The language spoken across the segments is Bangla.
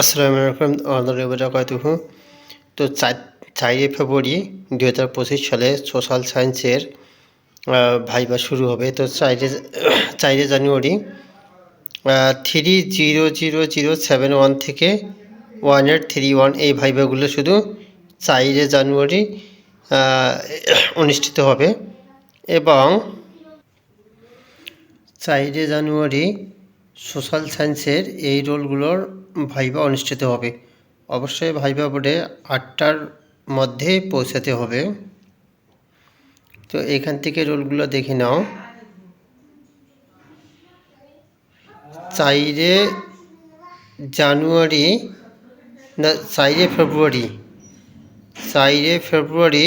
আসসালামু আলাইকুম আল্লাহ বারাকাতুহু তো চার, চারই ফেব্রুয়ারি দু হাজার পঁচিশ সালে সোশ্যাল সায়েন্সের ভাইবা শুরু হবে। তো চারই চারই জানুয়ারি three zero zero zero seven one থেকে ওয়ান এইট থ্রি ওয়ান এই ভাইবাগুলো শুধু চারই জানুয়ারি অনুষ্ঠিত হবে। এবং চারই জানুয়ারি সোশ্যাল সায়েন্সের এই রোলগুলোর ভাইবা অনুষ্ঠিত হবে। অবশ্যই ভাইবা বোর্ডে আটটার মধ্যে পৌঁছাতে হবে। তো এখান থেকে রোলগুলো দেখে নাও। চাইরে জানুয়ারি, না, চাইরে ফেব্রুয়ারি চাইরে ফেব্রুয়ারি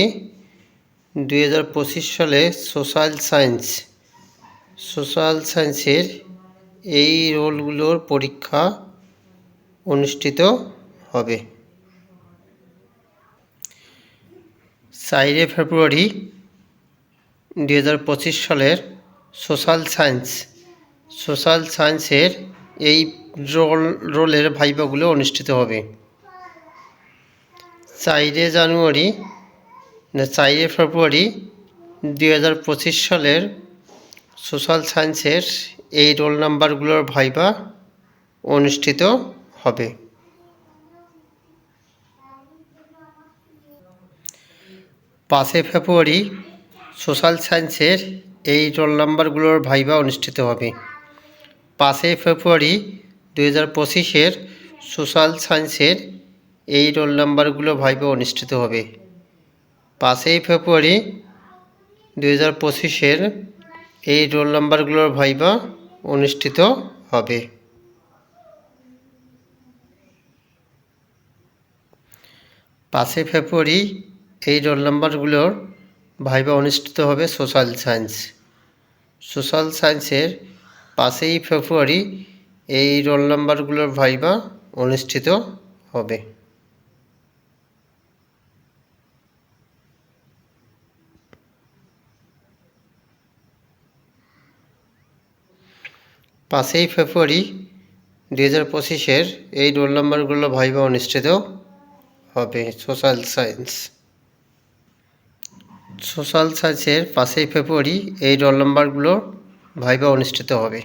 দুই হাজার পঁচিশ সালে সোশ্যাল সায়েন্স, সোশ্যাল সায়েন্সের এই রোলগুলোর পরীক্ষা অনুষ্ঠিত হবে। চারই ফেব্রুয়ারি দুই হাজার পঁচিশ সালের সোশ্যাল সায়েন্স। সোশ্যাল সায়েন্সের এই রোল, রোলের ভাইবাগুলো অনুষ্ঠিত হবে। চারই জানুয়ারি, না চারই ফেব্রুয়ারি দুই হাজার পঁচিশ সালের সোশ্যাল সায়েন্সের এই রোল নাম্বারগুলোর ভাইবা অনুষ্ঠিত হবে। পাঁচই ফেব্রুয়ারি সোশ্যাল সায়েন্সের এই রোল নাম্বারগুলোর ভাইবা অনুষ্ঠিত হবে। পাঁচই ফেব্রুয়ারি দু হাজার পঁচিশের সোশ্যাল সায়েন্সের এই রোল নাম্বারগুলো ভাইবা অনুষ্ঠিত হবে। পাঁচই ফেব্রুয়ারি দু হাজার এই রোল নাম্বারগুলোর ভাইবা অনুষ্ঠিত হবে। পাঁচই ফেব্রুয়ারি এই রোল নাম্বারগুলোর ভাইবা অনুষ্ঠিত হবে সোশ্যাল সায়েন্স সোশ্যাল সায়েন্সের পাঁচই ফেব্রুয়ারি এই রোল নাম্বারগুলোর ভাইবা অনুষ্ঠিত হবে। পাঁচই ফেব্রুয়ারি দু হাজার পঁচিশের এই রোল নাম্বারগুলো ভাইবা অনুষ্ঠিত হবে সোশ্যাল সায়েন্স সোশ্যাল সায়েন্সের পাঁচই ফেব্রুয়ারি এই রোল নাম্বারগুলো ভাইবা অনুষ্ঠিত হবে।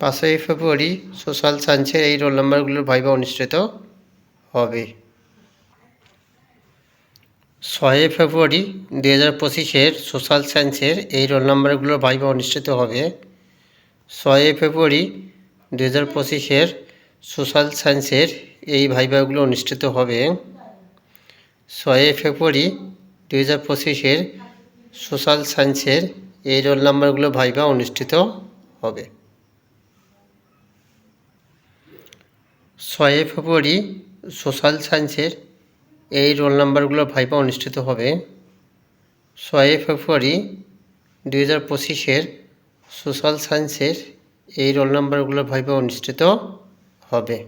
পাঁচই ফেব্রুয়ারি সোশ্যাল সায়েন্সের এই রোল নাম্বারগুলোর ভাইবা অনুষ্ঠিত হবে। ছয়ই ফেব্রুয়ারি দুই হাজার পঁচিশের সোশ্যাল সায়েন্সের এই রোল নাম্বারগুলোর ভাইবা অনুষ্ঠিত হবে। ছয়ই ফেব্রুয়ারি দুই হাজার পঁচিশের সোশ্যাল সায়েন্সের এই ভাইবাগুলো অনুষ্ঠিত হবে। ছয়ই ফেব্রুয়ারি দুই হাজার পঁচিশের সোশ্যাল সায়েন্সের এই রোল নাম্বারগুলো ভাইবা অনুষ্ঠিত হবে। ছয়ই ফেব্রুয়ারি সোশ্যাল সায়েন্সের এই রোল নাম্বারগুলো ভাইবা অনুষ্ঠিত হবে ছয়ই ফেব্রুয়ারি দুই হাজার পঁচিশের সোশ্যাল সায়েন্সের এই রোল নাম্বারগুলো ভাইবা অনুষ্ঠিত হবে।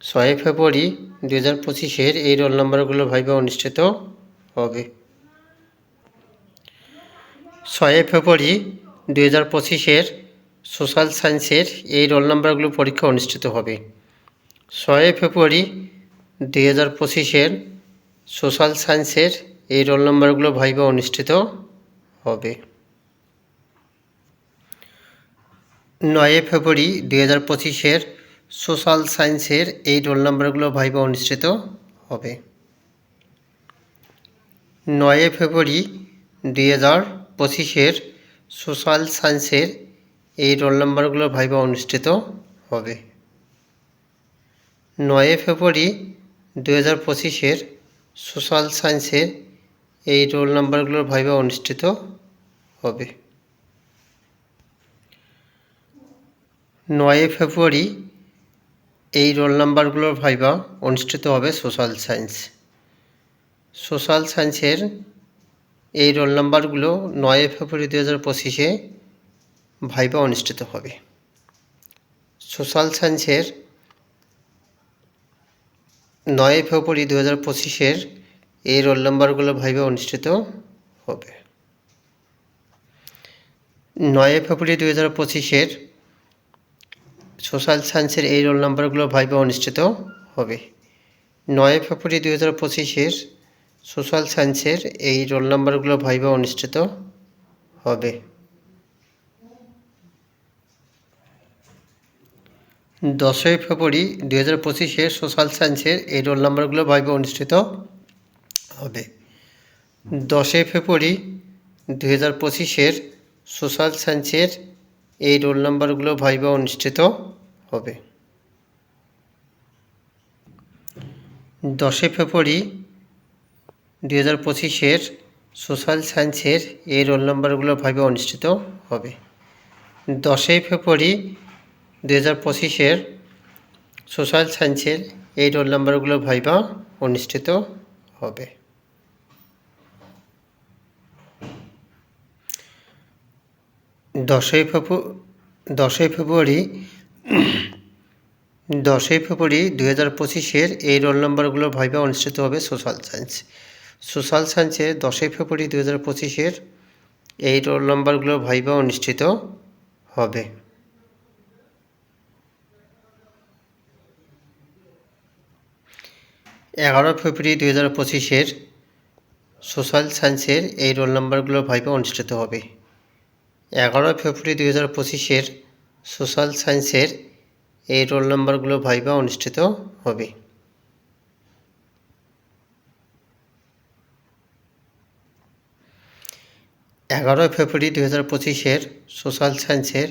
ছয়ই ফেব্রুয়ারি দুই হাজার পঁচিশের এই রোল নাম্বারগুলো ভাইবা অনুষ্ঠিত হবে। ছয়ই ফেব্রুয়ারি দুই হাজার পঁচিশের সোশ্যাল সায়েন্সের এই রোল নাম্বারগুলো পরীক্ষা অনুষ্ঠিত হবে। ছয়ই ফেব্রুয়ারি দুই হাজার পঁচিশের সোশ্যাল সায়েন্সের এই রোল নাম্বারগুলো ভাইবা অনুষ্ঠিত হবে। নয়ই ফেব্রুয়ারি দুই হাজার পঁচিশের সোশ্যাল সায়েন্সের এই রোল নাম্বারগুলো ভাইবা অনুষ্ঠিত হবে। নয়ই ফেব্রুয়ারি দুই হাজার পঁচিশের সোশ্যাল সায়েন্সের এই রোল নাম্বারগুলো ভাইবা অনুষ্ঠিত হবে। নয়ই ফেব্রুয়ারি দু হাজার পঁচিশের সোশ্যাল সায়েন্সের এই রোল নাম্বারগুলোর ভাইবা অনুষ্ঠিত হবে। নয়ই ফেব্রুয়ারি এই রোল নাম্বারগুলোর ভাইবা অনুষ্ঠিত হবে সোশ্যাল সায়েন্স। সোশ্যাল সায়েন্সের এই রোল নাম্বারগুলো নয়ই ফেব্রুয়ারি দু হাজার পঁচিশে ভাইবা অনুষ্ঠিত হবে। সোশ্যাল সায়েন্সের নয় ফেব্রুয়ারি দু হাজার পঁচিশের এই রোল নাম্বারগুলো ভাইবা অনুষ্ঠিত হবে। নয় ফেব্রুয়ারি দু হাজার পঁচিশের সোশ্যাল সায়েন্সের এই রোল নাম্বারগুলো ভাইবা অনুষ্ঠিত হবে। নয় ফেব্রুয়ারি দু হাজার পঁচিশের সোশ্যাল সায়েন্সের এই রোল নাম্বারগুলো ভাইবা অনুষ্ঠিত হবে। দশই ফেব্রুয়ারি দু হাজার পঁচিশে সোশ্যাল সায়েন্সের এই রোল নাম্বারগুলো ভাইবা অনুষ্ঠিত হবে। দশই ফেব্রুয়ারি দু হাজার পঁচিশের সোশ্যাল সায়েন্সের এই রোল নাম্বারগুলো ভাইবা অনুষ্ঠিত হবে। দশই ফেব্রুয়ারি দু হাজার পঁচিশের সোশ্যাল সায়েন্সের এই রোল নাম্বারগুলো ভাইবা অনুষ্ঠিত হবে। দশই ফেব্রুয়ারি দুই হাজার পঁচিশের সোশ্যাল সায়েন্সের এই রোল নাম্বারগুলো ভাইবা অনুষ্ঠিত হবে। দশই ফেব্রু, দশই ফেব্রুয়ারি দশই ফেব্রুয়ারি দুই হাজার পঁচিশের এই রোল নাম্বারগুলো ভাইবা অনুষ্ঠিত হবে সোশ্যাল সায়েন্স। সোশ্যাল সায়েন্সে দশই ফেব্রুয়ারি দুই হাজার পঁচিশের এই রোল নাম্বারগুলো ভাইবা অনুষ্ঠিত হবে। এগারো ফেব্রুয়ারি দুই হাজার পঁচিশের সোশ্যাল সায়েন্সের এই রোল নাম্বারগুলো ভাইবা অনুষ্ঠিত হবে। এগারো ফেব্রুয়ারি দুই হাজার পঁচিশের সোশ্যাল সায়েন্সের এই রোল নাম্বারগুলো ভাইবা অনুষ্ঠিত হবে। এগারোই ফেব্রুয়ারি দুই হাজার পঁচিশের সোশ্যাল সায়েন্সের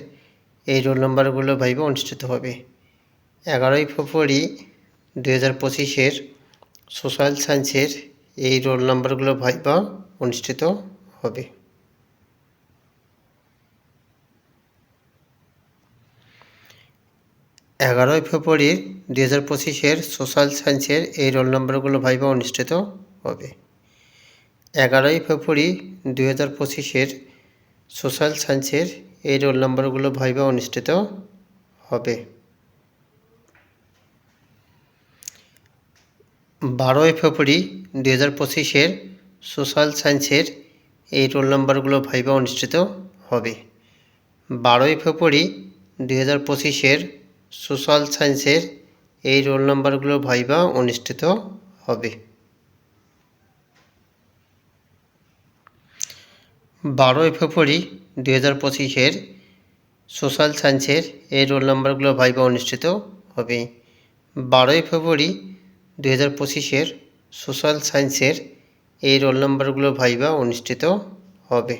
এই রোল নাম্বারগুলো ভাইবা অনুষ্ঠিত হবে। এগারোই ফেব্রুয়ারি দুই হাজার পঁচিশের সোশ্যাল সায়েন্সের এই রোল নাম্বারগুলো ভাইবা অনুষ্ঠিত হবে। এগারোই ফেব্রুয়ারি দু হাজার পঁচিশের সোশ্যাল সায়েন্সের এই রোল নম্বরগুলো ভাইবা অনুষ্ঠিত হবে। এগারোই ফেব্রুয়ারি দুই হাজার পঁচিশের সোশ্যাল সায়েন্সের এই রোল নম্বরগুলো ভাইবা অনুষ্ঠিত হবে। বারোই ফেব্রুয়ারি দুই হাজার পঁচিশের সোশ্যাল সায়েন্সের এই রোল নম্বরগুলো ভাইবা অনুষ্ঠিত হবে। বারোই ফেব্রুয়ারি দুই হাজার পঁচিশের সোশ্যাল সায়েন্সের এই রোল নাম্বারগুলো ভাইবা অনুষ্ঠিত হবে। বারোই ফেব্রুয়ারি দুই হাজার পঁচিশের সোশ্যাল সায়েন্সের এই রোল নাম্বারগুলো ভাইবা অনুষ্ঠিত হবে। বারোই ফেব্রুয়ারি দুই হাজার পঁচিশের সোশ্যাল সায়েন্সের এই রোল নাম্বারগুলো ভাইবা অনুষ্ঠিত হবে।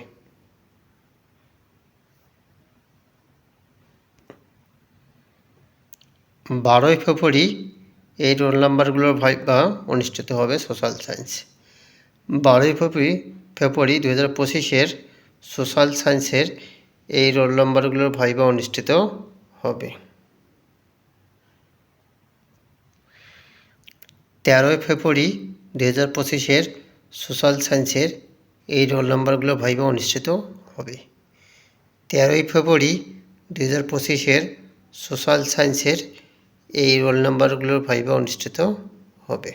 বারোই ফেব্রুয়ারি এই রোল নাম্বারগুলোর ভাইবা অনুষ্ঠিত হবে সোশ্যাল সায়েন্স। বারোই ফেব্রুয়ারি ফেব্রুয়ারি দু হাজার পঁচিশের সোশ্যাল সায়েন্সের এই রোল নাম্বারগুলোর ভাইবা অনুষ্ঠিত হবে। তেরোই ফেব্রুয়ারি দু হাজার পঁচিশের সোশ্যাল সায়েন্সের এই রোল নাম্বারগুলো ভাইবা অনুষ্ঠিত হবে। তেরোই ফেব্রুয়ারি দু হাজার পঁচিশের সোশ্যাল সায়েন্সের এই রোল নাম্বারগুলোর ভাইবা অনুষ্ঠিত হবে।